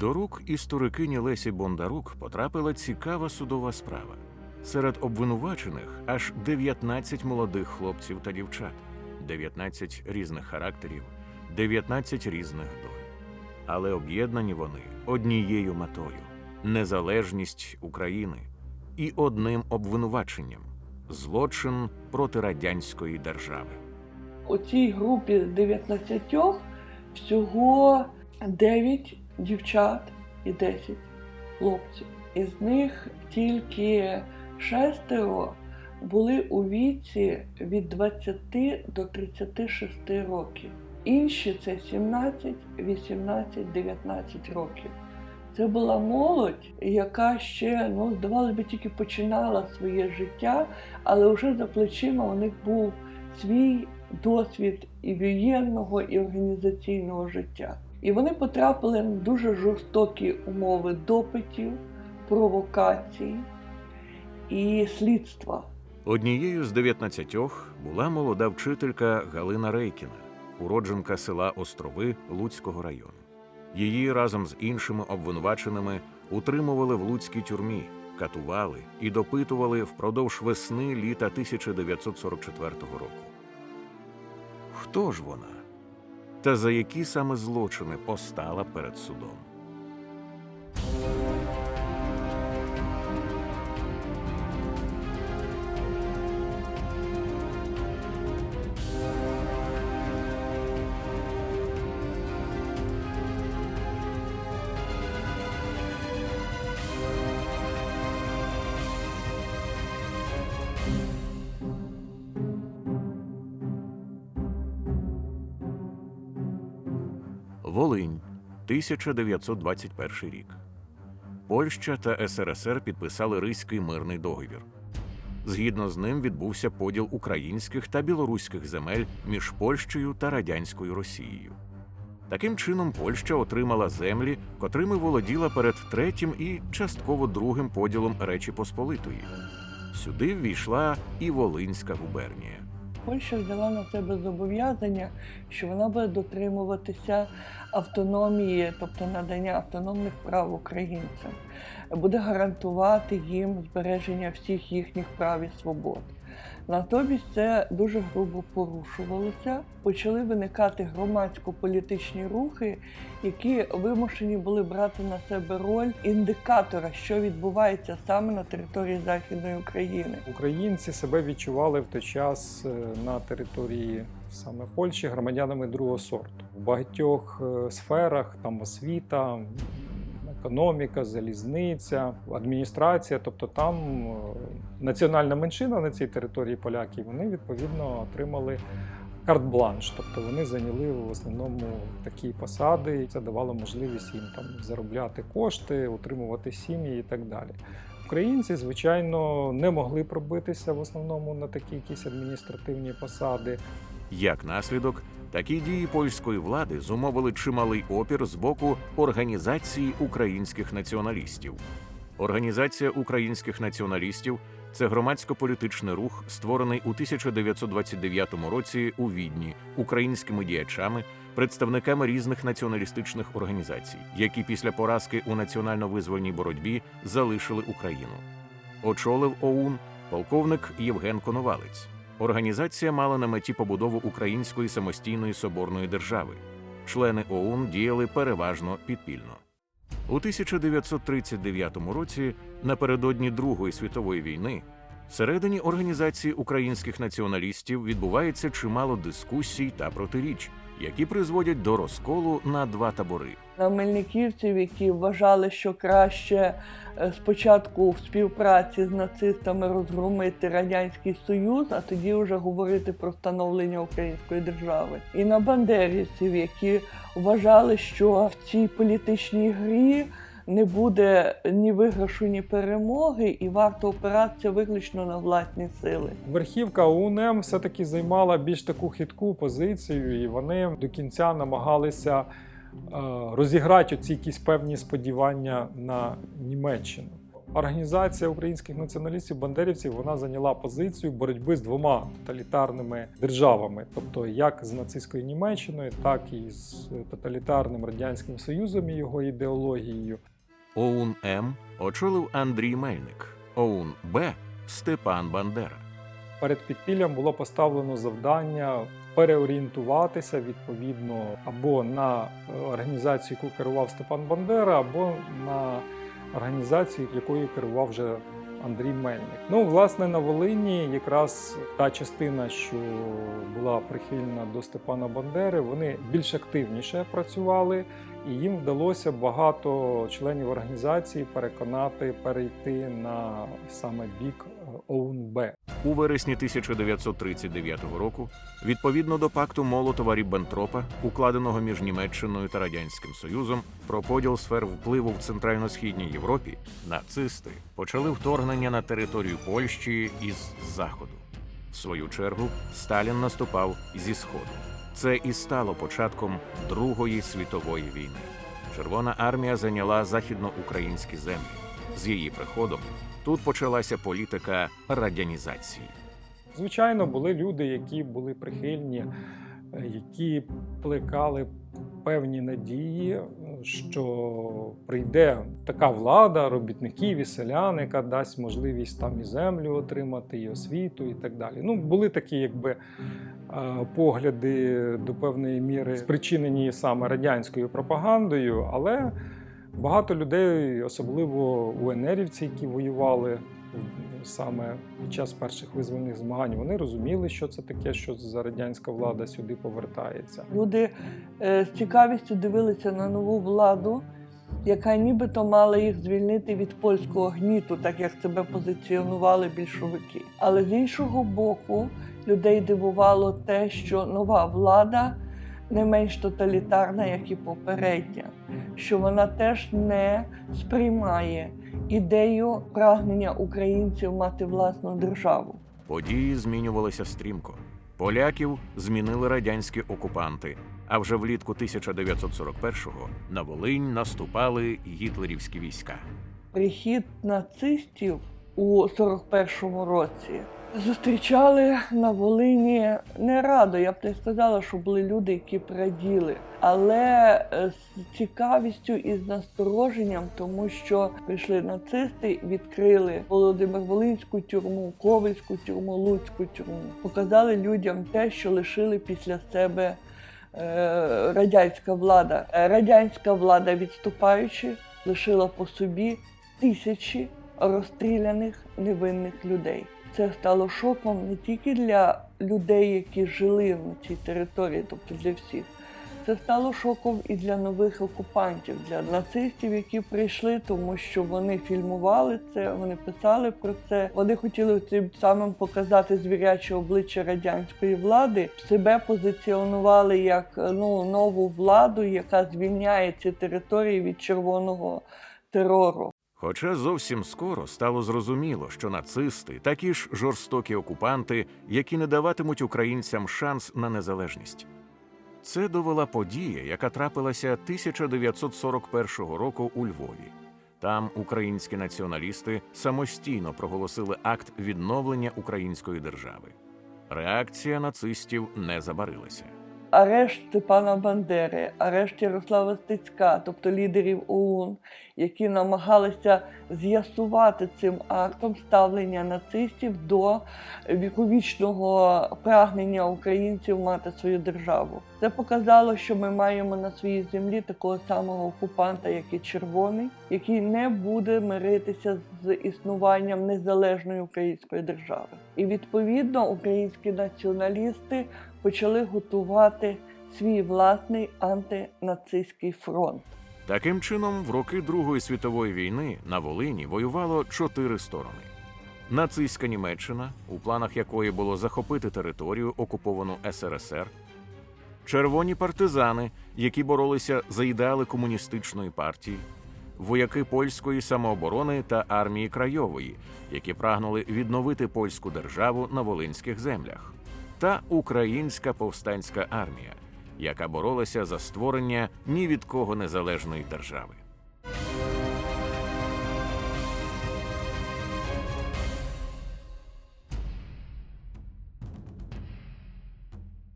До рук історикині Лесі Бондарук потрапила цікава судова справа. Серед обвинувачених аж 19 молодих хлопців та дівчат, 19 різних характерів, 19 різних доль. Але об'єднані вони однією метою незалежність України і одним обвинуваченням злочин проти радянської держави. У цій групі з 19 всього 9 дівчат і 10 хлопців. Із них тільки шестеро були у віці від 20 до 36 років. Інші це 17, 18, 19 років. Це була молодь, яка ще, ну, здавалося би, тільки починала своє життя, але вже за плечима у них був свій досвід і воєнного, і організаційного життя. І вони потрапили на дуже жорстокі умови допитів, провокацій і слідства. Однією з 19 була молода вчителька Галина Рейкіна, уродженка села Острови Луцького району. Її разом з іншими обвинуваченими утримували в Луцькій тюрмі, катували і допитували впродовж весни літа 1944 року. Хто ж вона? Та за які саме злочини постала перед судом? Волинь, 1921 рік. Польща та СРСР підписали Ризький мирний договір. Згідно з ним відбувся поділ українських та білоруських земель між Польщею та радянською Росією. Таким чином, Польща отримала землі, котрими володіла перед третім і частково другим поділом Речі Посполитої. Сюди ввійшла і Волинська губернія. Польща взяла на себе зобов'язання, що вона буде дотримуватися автономії, тобто надання автономних прав українцям, буде гарантувати їм збереження всіх їхніх прав і свобод. Натомість це дуже грубо порушувалося. Почали виникати громадсько-політичні рухи, які вимушені були брати на себе роль індикатора, що відбувається саме на території Західної України. Українці себе відчували в той час е, на території саме Польщі громадянами другого сорту. В багатьох е, сферах там освіта, економіка, залізниця, адміністрація, тобто там е, національна меншина на цій території поляків, вони відповідно отримали. Карт-бланш, тобто вони зайняли в основному такі посади, і це давало можливість їм там заробляти кошти, утримувати сім'ї і так далі. Українці, звичайно, не могли пробитися в основному на такі якісь адміністративні посади. Як наслідок, такі дії польської влади зумовили чималий опір з боку Організації українських націоналістів. Організація українських націоналістів це громадсько-політичний рух, створений у 1929 році у Відні українськими діячами, представниками різних націоналістичних організацій, які після поразки у національно-визвольній боротьбі залишили Україну. Очолив ОУН полковник Євген Коновалець. Організація мала на меті побудову української самостійної соборної держави. Члени ОУН діяли переважно підпільно. У 1939 році, напередодні Другої світової війни, всередині організації українських націоналістів відбувається чимало дискусій та протиріч, які призводять до розколу на два табори. на мельниківців, які вважали, що краще е, спочатку в співпраці з нацистами розгромити радянський союз, а тоді вже говорити про встановлення української держави. І на бандерівців, які вважали, що в цій політичній грі. Не буде ні виграшу, ні перемоги, і варто опиратися виключно на власні сили. Верхівка УНМ все-таки займала більш таку хитку позицію, і вони до кінця намагалися е, розіграти оці якісь певні сподівання на Німеччину. Організація українських націоналістів-бандерівців вона зайняла позицію боротьби з двома тоталітарними державами, тобто як з нацистською Німеччиною, так і з тоталітарним радянським Союзом і його ідеологією. ОУН М очолив Андрій Мельник, ОУН Б Степан Бандера. Перед підпіллям було поставлено завдання переорієнтуватися відповідно або на е, організацію, яку керував Степан Бандера, або на організацію, якою керував вже Андрій Мельник. Ну, власне, на Волині якраз та частина, що була прихильна до Степана Бандери, вони більш активніше працювали, і їм вдалося багато членів організації переконати перейти на саме бік ОУН-Б. У вересні 1939 року, відповідно до пакту Молотова Ріббентропа, укладеного між Німеччиною та Радянським Союзом про поділ сфер впливу в центрально-східній Європі, нацисти почали вторгнення на територію Польщі із заходу. В свою чергу Сталін наступав зі сходу. Це і стало початком Другої світової війни. Червона армія зайняла західноукраїнські землі. З її приходом тут почалася політика радянізації. Звичайно, були люди, які були прихильні, е, які плекали певні надії, е, що прийде така влада робітників і селян, яка дасть можливість там і землю отримати, і освіту, і так далі. Ну, були такі, якби. е, Погляди до певної міри спричинені саме радянською пропагандою, але багато людей, особливо УНРівці, які воювали саме під час перших визвольних змагань, вони розуміли, що це таке, що за радянська влада сюди повертається. Люди е, з цікавістю дивилися на нову владу, яка нібито мала їх звільнити від польського гніту, так як себе позиціонували більшовики. Але з іншого боку, людей дивувало те, що нова влада не менш тоталітарна, як і попередня, що вона теж не сприймає ідею прагнення українців мати власну державу. Події змінювалися стрімко. Поляків змінили радянські окупанти. А вже влітку 1941-го на Волинь наступали гітлерівські війська. прихід нацистів у 41-му році зустрічали на Волині не радо. Я б не сказала, що були люди, які б раділи, але е, з цікавістю і з настороженням, тому що прийшли нацисти, відкрили Володимир Волинську тюрму, Ковельську тюрму, Луцьку тюрму, показали людям те, що лишили після себе. е, Радянська влада, Е, радянська влада, відступаючи, лишила по собі тисячі розстріляних невинних людей. Це стало шоком не тільки для людей, які жили на цій території, тобто для всіх. Це стало шоком і для нових окупантів, для нацистів, які прийшли, тому що вони фільмували це, вони писали про це. Вони хотіли цим самим показати звіряче обличчя радянської влади, себе позиціонували як ну нову владу, яка звільняє ці території від червоного терору. Хоча зовсім скоро стало зрозуміло, що нацисти такі ж жорстокі окупанти, які не даватимуть українцям шанс на незалежність. Це довела подія, яка трапилася 1941 року у Львові. Там українські націоналісти самостійно проголосили акт відновлення української держави. Реакція нацистів не забарилася. Арешт Степана Бандери, арешт Ярослава Стецька, тобто лідерів ОУН, які намагалися з'ясувати цим актом ставлення нацистів до віковічного прагнення українців мати свою державу. Це показало, що ми маємо на своїй землі такого самого окупанта, як і червоний, який не буде миритися з існуванням незалежної української держави. І відповідно українські націоналісти почали готувати свій власний антинацистський фронт. Таким чином, в роки Другої світової війни на Волині воювало чотири сторони: нацистська Німеччина, у планах якої було захопити територію, окуповану СРСР, червоні партизани, які боролися за ідеали комуністичної партії, вояки польської самооборони та армії Крайової, які прагнули відновити польську державу на волинських землях, та Українська повстанська армія, яка боролася за створення ні від кого незалежної держави.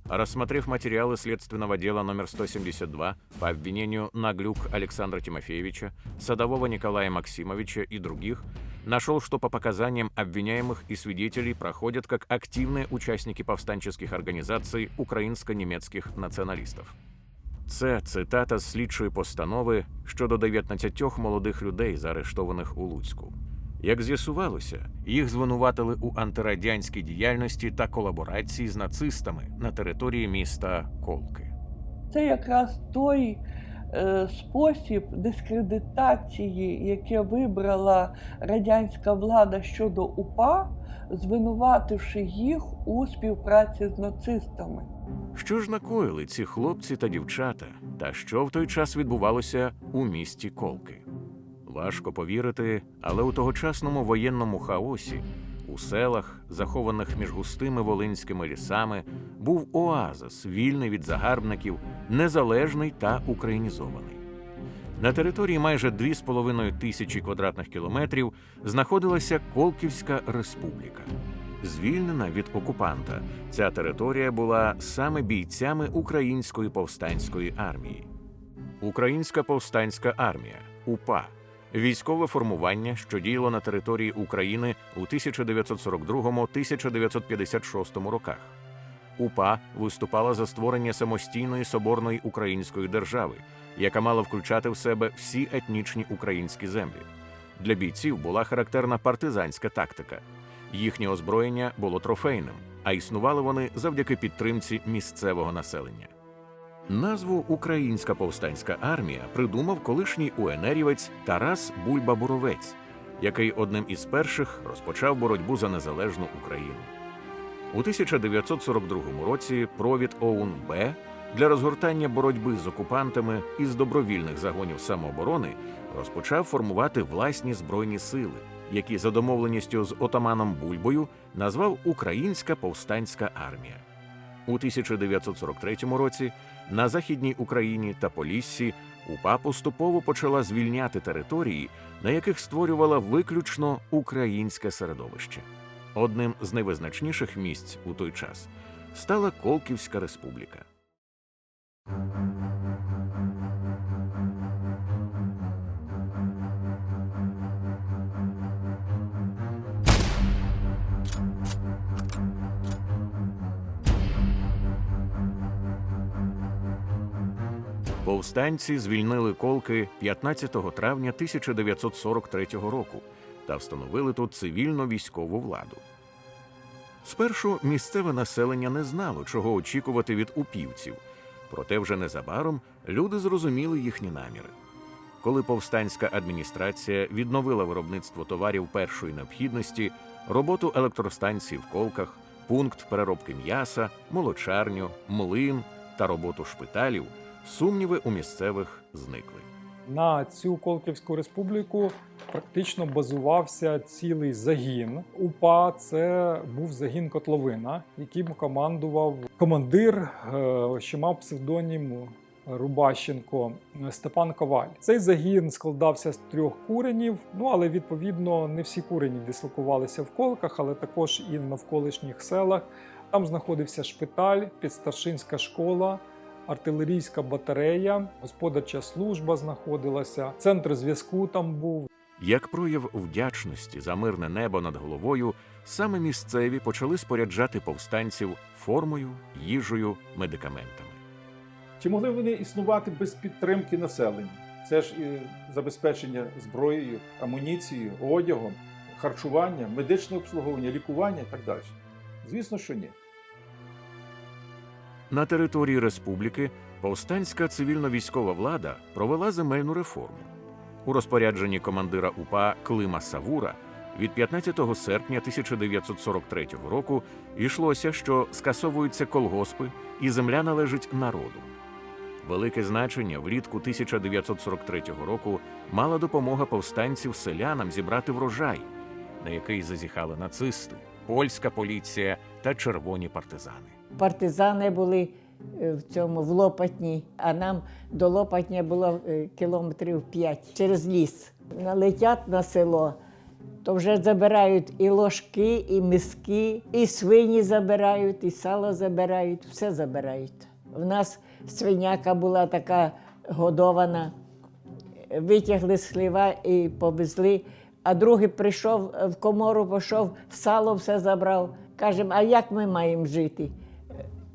Рассмотрев материалы следственного дела номер 172 по обвинению Наглюк Александра Тимофеевича, Садового Николая Максимовича и других, нашел, что по показаниям обвиняемых и свидетелей проходят как активные участники повстанческих организаций українсько-німецьких націоналістів. Це цитата з слідчої постанови щодо 19 молодих людей, заарештованих у Луцьку. Як з'ясувалося, їх звинуватили у антирадянській діяльності та колаборації з нацистами на території міста Колки. Це якраз той спосіб дискредитації, яке вибрала радянська влада щодо УПА, звинувативши їх у співпраці з нацистами. Що ж накоїли ці хлопці та дівчата, та що в той час відбувалося у місті Колки? Важко повірити, але у тогочасному воєнному хаосі, у селах, захованих між густими волинськими лісами, був оазис, вільний від загарбників, незалежний та українізований. На території майже 2,5 тисячі квадратних кілометрів знаходилася Колківська республіка. Звільнена від окупанта, ця територія була саме бійцями Української повстанської армії. Українська повстанська армія УПА військове формування, що діяло на території України у 1942-1956 роках. УПА виступала за створення самостійної соборної української держави, яка мала включати в себе всі етнічні українські землі. Для бійців була характерна партизанська тактика. Їхнє озброєння було трофейним, а існували вони завдяки підтримці місцевого населення. Назву Українська повстанська армія придумав колишній УНРівець Тарас Бульба-Буровець, який одним із перших розпочав боротьбу за незалежну Україну. У 1942 році провід ОУН-Б для розгортання боротьби з окупантами із добровільних загонів самооборони розпочав формувати власні збройні сили, які за домовленістю з отаманом Бульбою назвав Українська повстанська армія. У 1943 році на Західній Україні та Поліссі УПА поступово почала звільняти території, на яких створювала виключно українське середовище. Одним з найвизначніших місць у той час стала Колківська республіка. Повстанці звільнили колки 15 травня 1943 року та встановили тут цивільно військову владу. Спершу місцеве населення не знало, чого очікувати від упівців, проте вже незабаром люди зрозуміли їхні наміри. Коли повстанська адміністрація відновила виробництво товарів першої необхідності, роботу електростанцій в колках, пункт переробки м'яса, молочарню, млин та роботу шпиталів, сумніви у місцевих зникли. На цю Колківську республіку практично базувався цілий загін. УПА це був загін котловина, яким командував командир, е, що мав псевдонім Рубащенко Степан Коваль. Цей загін складався з трьох куренів. Ну але відповідно не всі курені дислокувалися в колках, але також і в навколишніх селах. Там знаходився шпиталь, підстаршинська школа артилерійська батарея, господарча служба знаходилася, центр зв'язку там був. Як прояв вдячності за мирне небо над головою, саме місцеві почали споряджати повстанців формою, їжею, медикаментами. Чи могли вони існувати без підтримки населення? Це ж і забезпечення зброєю, амуніцією, одягом, харчування, медичне обслуговування, лікування і так далі. Звісно, що ні. На території республіки повстанська цивільно-військова влада провела земельну реформу. У розпорядженні командира УПА Клима Савура від 15 серпня 1943 року йшлося, що скасовуються колгоспи і земля належить народу. Велике значення влітку 1943 року мала допомога повстанців селянам зібрати врожай, на який зазіхали нацисти, польська поліція та червоні партизани. Партизани були е, в цьому в Лопатні, а нам до Лопатня було е, кілометрів 5 через ліс. Налетять на село, то вже забирають і ложки, і миски, і свині забирають, і сало забирають, все забирають. У нас свиняка була така годована, витягли з і повезли. А другий прийшов в комору, пішов, сало все забрав. Кажемо, а як ми маємо жити?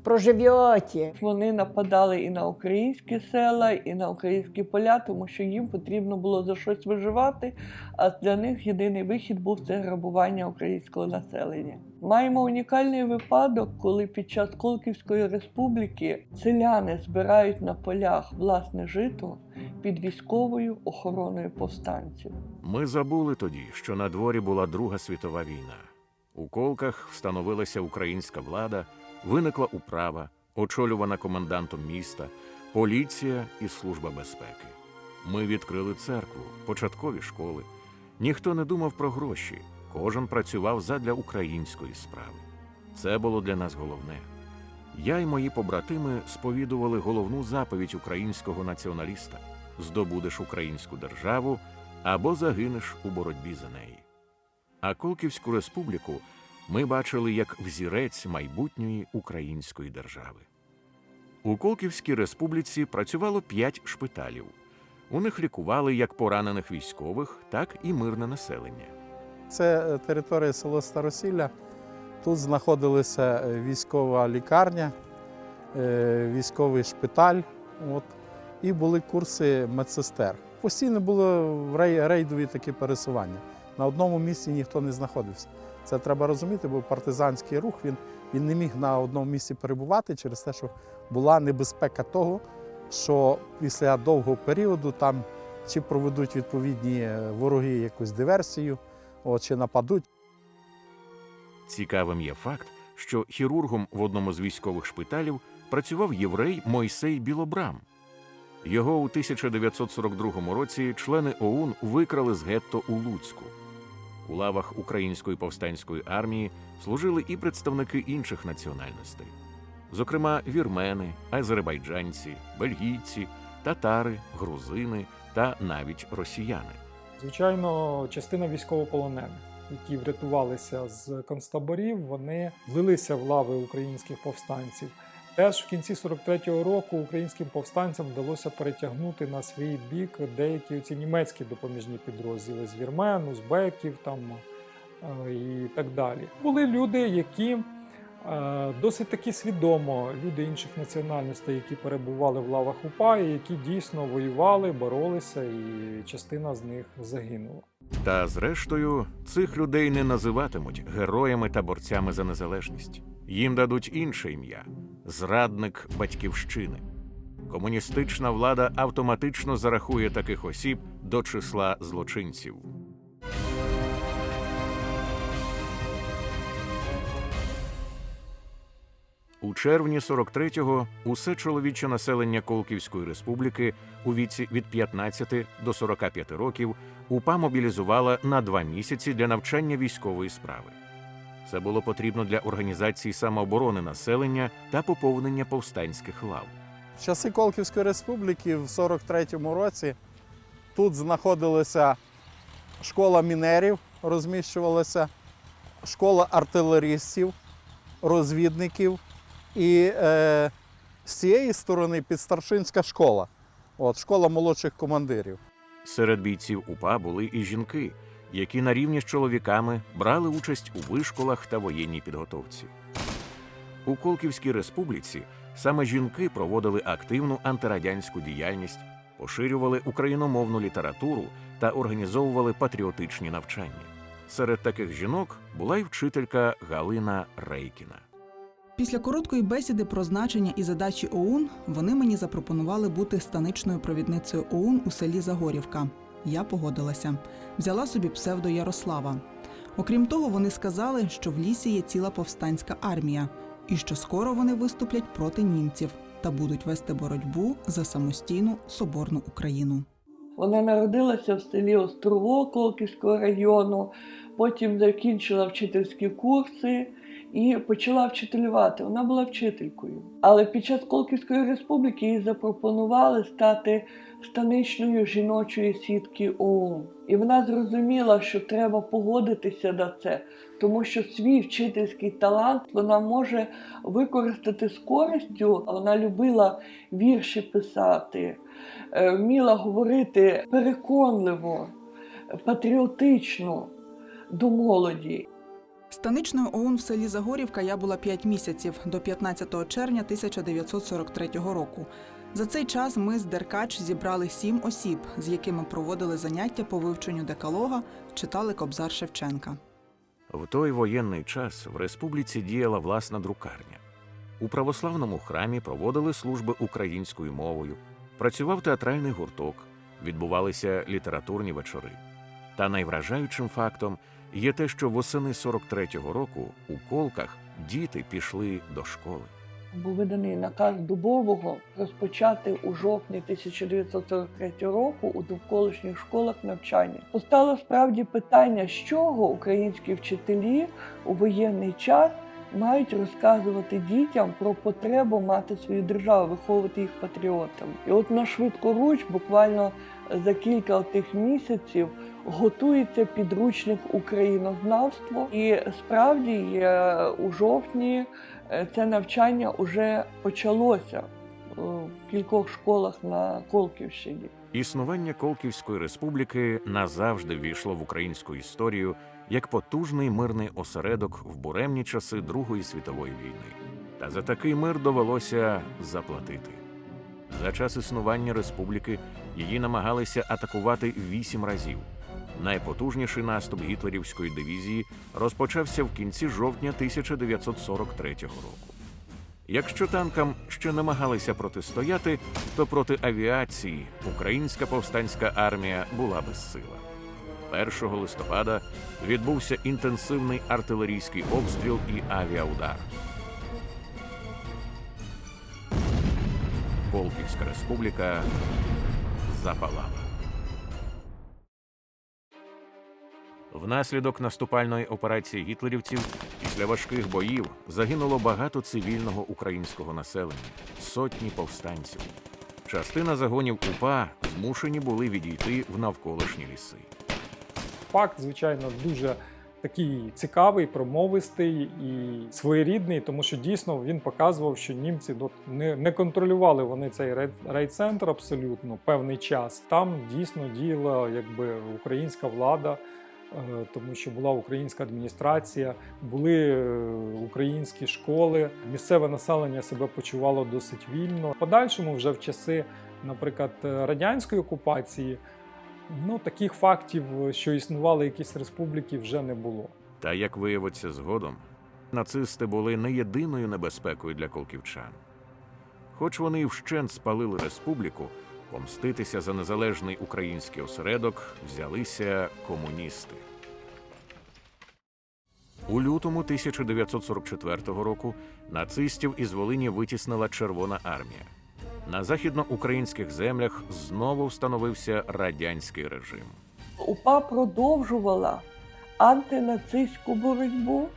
Проживете. Вони нападали і на українські села, і на українські поля, тому що їм потрібно було за щось виживати. А для них єдиний вихід був це грабування українського населення. Маємо унікальний випадок, коли під час Колківської республіки селяни збирають на полях власне жито під військовою охороною повстанців. Ми забули тоді, що на дворі була Друга світова війна. У колках встановилася українська влада, виникла управа, очолювана комендантом міста, поліція і служба безпеки. Ми відкрили церкву, початкові школи. Ніхто не думав про гроші, кожен працював задля української справи. Це було для нас головне. Я й мої побратими сповідували головну заповідь українського націоналіста: здобудеш українську державу або загинеш у боротьбі за неї. А Колківську республіку ми бачили як взірець майбутньої української держави. У Колківській республіці працювало п'ять шпиталів. У них лікували як поранених військових, так і мирне населення. Це е, територія село Старосілля. Тут знаходилася е, військова лікарня, е, військовий шпиталь. От, і були курси медсестер. Постійно рей- рейдові такі пересування. На одному місці ніхто не знаходився. Це треба розуміти, бо партизанський рух він, він не міг на одному місці перебувати через те, що була небезпека того, що після довгого періоду там чи проведуть відповідні е, вороги якусь диверсію, от, чи нападуть. Цікавим є факт, що хірургом в одному з військових шпиталів працював єврей Мойсей Білобрам. Його у 1942 році члени ОУН викрали з гетто у Луцьку. У лавах Української повстанської армії служили і представники інших національностей, зокрема вірмени, азербайджанці, бельгійці, татари, грузини та навіть росіяни. Звичайно, частина військовополонених, які врятувалися з концтаборів, вони влилися в лави українських повстанців. Теж в кінці 43-го року українським повстанцям вдалося перетягнути на свій бік деякі ці німецькі допоміжні підрозділи з вірмен, узбеків там е, і так далі. Були люди, які е, досить таки свідомо, люди інших національностей, які перебували в лавах УПА, і які дійсно воювали, боролися, і частина з них загинула. Та зрештою, цих людей не називатимуть героями та борцями за незалежність. Їм дадуть інше ім'я зрадник батьківщини. Комуністична влада автоматично зарахує таких осіб до числа злочинців. У червні 43-го усе чоловіче населення Колківської республіки у віці від 15 до 45 років УПА мобілізувала на два місяці для навчання військової справи. Це було потрібно для організації самооборони населення та поповнення повстанських лав. В часи Колківської республіки в 43-му році тут знаходилася школа мінерів, розміщувалася, школа артилеристів, розвідників і е, з цієї сторони підстаршинська школа, от, школа молодших командирів. Серед бійців УПА були і жінки, які на рівні з чоловіками брали участь у вишколах та воєнній підготовці. У Колківській республіці саме жінки проводили активну антирадянську діяльність, поширювали україномовну літературу та організовували патріотичні навчання. Серед таких жінок була й вчителька Галина Рейкіна. Після короткої бесіди про значення і задачі ОУН вони мені запропонували бути станичною провідницею ОУН у селі Загорівка. Я погодилася. Взяла собі псевдо Ярослава. Окрім того, вони сказали, що в лісі є ціла повстанська армія, і що скоро вони виступлять проти німців та будуть вести боротьбу за самостійну соборну Україну. Вона народилася в селі Островок Колківського району, потім закінчила вчительські курси і почала вчителювати. Вона була вчителькою. Але під час Колківської республіки їй запропонували стати станичної жіночої сітки ОУН. І вона зрозуміла, що треба погодитися на це, тому що свій вчительський талант вона може використати з користю. Вона любила вірші писати, е, вміла говорити переконливо, патріотично до молоді. Станичною ОУН в селі Загорівка я була 5 місяців до 15 червня 1943 року. За цей час ми з Деркач зібрали сім осіб, з якими проводили заняття по вивченню декалога, читали Кобзар Шевченка. В той воєнний час в республіці діяла власна друкарня. У православному храмі проводили служби українською мовою, працював театральний гурток, відбувалися літературні вечори. Та найвражаючим фактом є те, що восени 43-го року у колках діти пішли до школи. Був виданий наказ Дубового розпочати у жовтні 1943 року у довколишніх школах навчання. Постало справді питання, з чого українські вчителі у воєнний час мають розказувати дітям про потребу мати свою державу, виховувати їх патріотами. І от на швидкоруч, буквально за кілька тих місяців, готується підручник українознавство, і справді е, у жовтні це навчання вже почалося е, в кількох школах на Колківщині. Існування Колківської республіки назавжди ввійшло в українську історію як потужний мирний осередок в буремні часи Другої світової війни. Та за такий мир довелося заплатити. За час існування республіки її намагалися атакувати вісім разів. Найпотужніший наступ гітлерівської дивізії розпочався в кінці жовтня 1943 року. Якщо танкам ще намагалися протистояти, то проти авіації українська повстанська армія була безсила. 1 листопада відбувся інтенсивний артилерійський обстріл і авіаудар. Колківська республіка запалала. Внаслідок наступальної операції гітлерівців після важких боїв загинуло багато цивільного українського населення, сотні повстанців. Частина загонів УПА змушені були відійти в навколишні ліси. Факт, звичайно, дуже такий цікавий, промовистий і своєрідний, тому що дійсно він показував, що німці не, не контролювали вони цей рай- райцентр абсолютно певний час. Там дійсно діяла якби українська влада. Е, Тому що була українська адміністрація, були е, українські школи, місцеве населення себе почувало досить вільно. Подальшому, вже в часи, наприклад, радянської окупації, Ну, таких фактів, що існували якісь республіки, вже не було. Та як виявиться згодом, нацисти були не єдиною небезпекою для колківчан. Хоч вони вщент спалили республіку, помститися за незалежний український осередок взялися комуністи. У лютому 1944 року нацистів із Волині витіснила Червона армія. На західноукраїнських землях знову встановився радянський режим. УПА продовжувала антинацистську боротьбу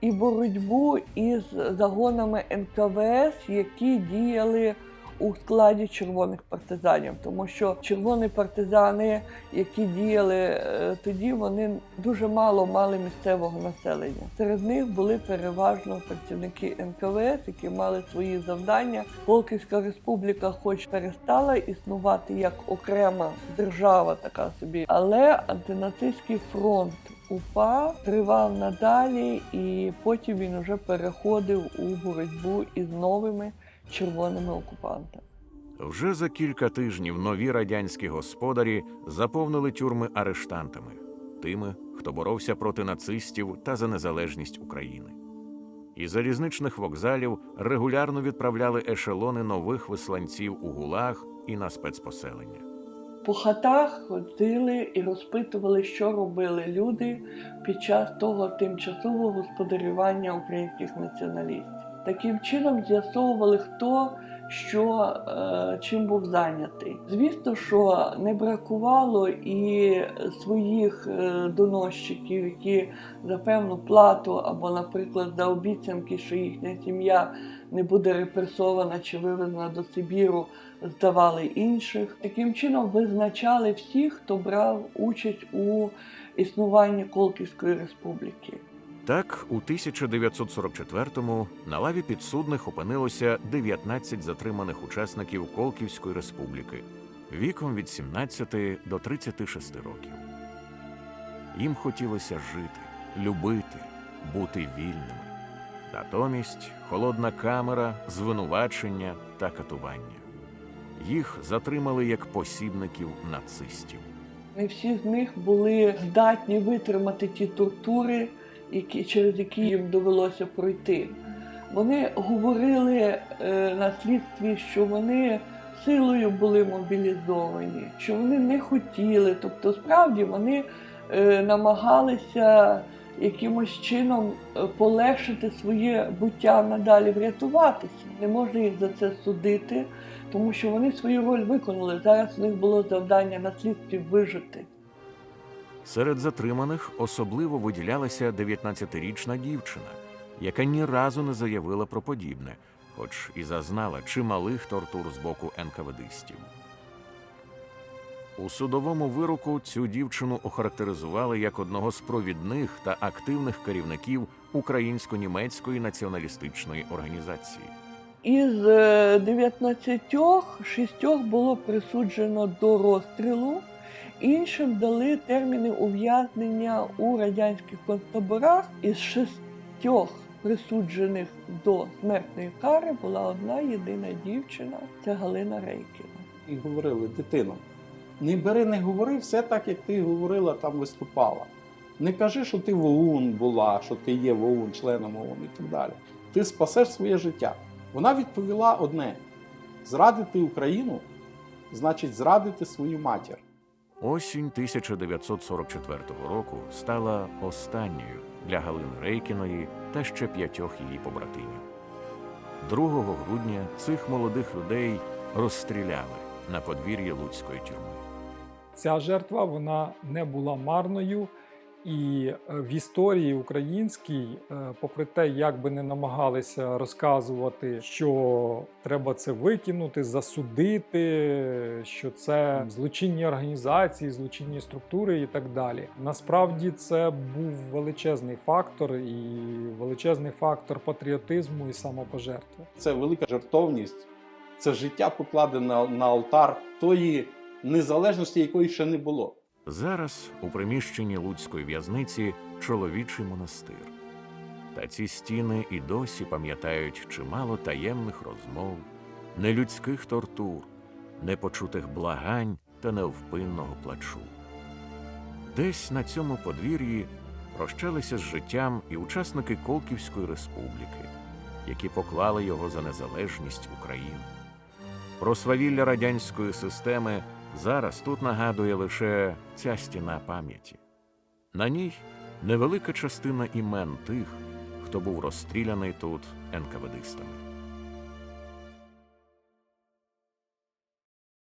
і боротьбу із загонами НКВС, які діяли у складі червоних партизанів, тому що червоні партизани, які діяли е, тоді, вони дуже мало мали місцевого населення. Серед них були переважно працівники НКВС, які мали свої завдання. Полківська республіка, хоч перестала існувати як окрема держава, така собі, але антинацистський фронт. УПА тривав надалі, і потім він вже переходив у боротьбу із новими червоними окупантами. Вже за кілька тижнів нові радянські господарі заповнили тюрми арештантами, тими, хто боровся проти нацистів та за незалежність України. Із залізничних вокзалів регулярно відправляли ешелони нових висланців у гулаг і на спецпоселення. По хатах ходили і розпитували, що робили люди під час того тимчасового господарювання українських націоналістів. Таким чином з'ясовували, хто що е, чим був зайнятий. Звісно, що не бракувало і своїх е, доносчиків, які за певну плату або, наприклад, за обіцянки, що їхня сім'я не буде репресована чи вивезена до Сибіру, здавали інших. Таким чином визначали всіх, хто брав участь у існуванні Колківської республіки. Так, у 1944-му на лаві підсудних опинилося 19 затриманих учасників Колківської республіки віком від 17 до 36 років. Їм хотілося жити, любити, бути вільними. Натомість холодна камера, звинувачення та катування. Їх затримали як посібників нацистів. Не всі з них були здатні витримати ті тортури, які, через які їм довелося пройти. Вони говорили е, на слідстві, що вони силою були мобілізовані, що вони не хотіли. Тобто, справді вони е, намагалися якимось чином е, полегшити своє буття надалі, врятуватися. Не можна їх за це судити, тому що вони свою роль виконали. Зараз у них було завдання на слідстві вижити. Серед затриманих особливо виділялася 19-річна дівчина, яка ні разу не заявила про подібне, хоч і зазнала чималих тортур з боку НКВДистів. У судовому вироку цю дівчину охарактеризували як одного з провідних та активних керівників українсько-німецької націоналістичної організації. Із е, 19 шістьох було присуджено до розстрілу, іншим дали терміни ув'язнення у радянських концтаборах. Із шістьох присуджених до смертної кари була одна єдина дівчина це Галина Рейкіна. І говорили, дитино, не бери, не говори все так, як ти говорила, там виступала. Не кажи, що ти в ОУН була, що ти є в ОУН, членом ОУН і так далі. Ти спасеш своє життя. Вона відповіла одне: зрадити Україну значить зрадити свою матір. Осінь 1944 року стала останньою для Галини Рейкіної та ще п'ятьох її побратимів. 2 грудня цих молодих людей розстріляли на подвір'ї Луцької тюрми. Ця жертва вона не була марною. І е, в історії українській, е, попри те, як би не намагалися розказувати, що треба це викинути, засудити, що це злочинні організації, злочинні структури і так далі. Насправді це був величезний фактор і величезний фактор патріотизму і самопожертви. Це велика жертовність, це життя покладене на, на алтар тої незалежності, якої ще не було. Зараз у приміщенні Луцької в'язниці чоловічий монастир. Та ці стіни і досі пам'ятають чимало таємних розмов, нелюдських тортур, непочутих благань та невпинного плачу. Десь на цьому подвір'ї прощалися з життям і учасники Колківської республіки, які поклали його за незалежність України. Про свавілля радянської системи зараз тут нагадує лише ця стіна пам'яті. На ній невелика частина імен тих, хто був розстріляний тут НКВДистами.